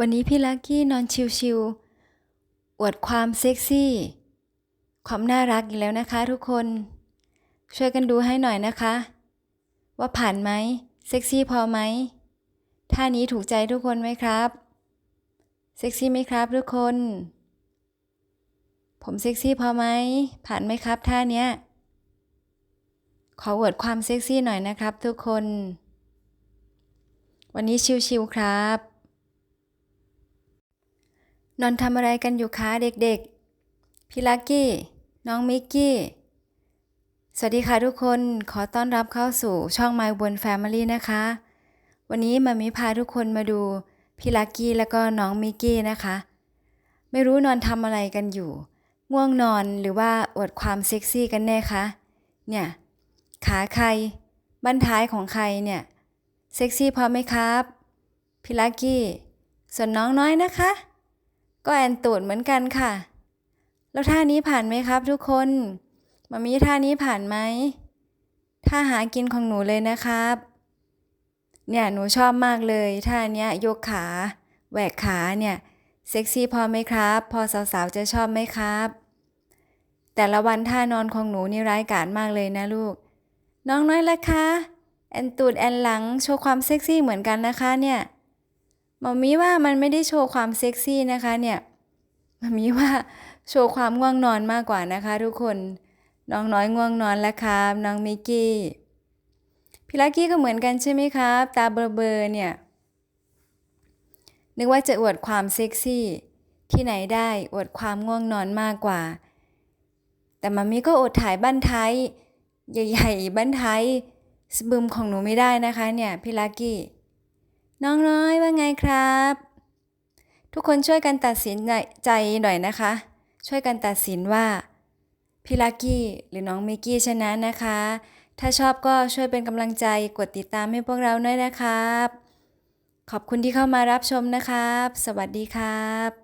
วันนี้พี่ลักกี้นอนชิวๆอวดความเซ็กซี่ ความน่ารักอีกแล้วนะคะทุกคน ช่วยกันดูให้หน่อยนะคะ ว่าผ่านไหมเซ็กซี่พอไหมท่านี้ถูกใจทุกคนไหมครับเซ็กซี่ไหมครับทุกคน ผมเซ็กซี่พอไหมผ่านไหมครับท่าเนี้ยขออวดความเซ็กซี่หน่อยนะครับทุกคน วันนี้ชิวๆครับ นอนทำอะไรกันอยู่คะเด็กๆ พี่ลักกี้ น้องมิกกี้ สวัสดีค่ะทุกคน ขอต้อนรับเข้าสู่ช่อง My w o r l Family นะคะ วันนี้มามิพาทุกคนมาดู พี่ลักกี้แล้วก็น้องมิกกี้นะคะ ไม่รู้นอนทำอะไรกันอยู่ ง่วงนอนหรือว่าอวดความเซ็กซี่กันแน่คะ เนี่ย ขาใคร บั้นท้ายของใครเนี่ย เซ็กซี่พอไหมครับ พี่ลักกี้ ส่วนน้องน้อยนะคะ ก็แอนตูดเหมือนกันค่ะ แล้วท่านี้ผ่านไหมครับทุกคนมามีท่านี้ผ่านไหมท่าหากินของหนูเลยนะครับ เนี่ยหนูชอบมากเลยท่านี้ยยกขาแหวกขาเนี่ยเซ็กซี่พอไหมครับ พอสาวๆจะชอบไหมครับ แต่ละวันท่านอนของหนูนี่ร้ายกาจมากเลยนะลูก น้องน้อยละคะแอนตูดแอนหลังโชว์ความเซ็กซี่เหมือนกันนะคะเนี่ย มอมีว่ามันไม่ได้โชว์ความเซ็กซี่นะคะเนี่ยมอมีว่าโชว์ความง่วงนอนมากกว่านะคะทุกคน น้องน้อยง่วงนอนแล้วครับน้องมิกกี้พี่ลักกี้ก็เหมือนกันใช่ไหมครับตาเบลอๆเนี่ยนึกว่าจะอวดความเซ็กซี่ที่ไหนได้อวดความง่วงนอนมากกว่า แต่มามีก็อดถ่ายบั้นท้ายใหญ่ๆบั้นท้ายสบึมของหนูไม่ได้นะคะเนี่ยพี่ลักกี้ น้องน้อยว่าไงครับ ทุกคนช่วยกันตัดสินใจหน่อยนะคะ ช่วยกันตัดสินว่าพี่ลักกี้หรือน้องมิกกี้ชนะนะคะ ถ้าชอบก็ช่วยเป็นกำลังใจกดติดตามให้พวกเราด้วยนะครับ ขอบคุณที่เข้ามารับชมนะครับ สวัสดีครับ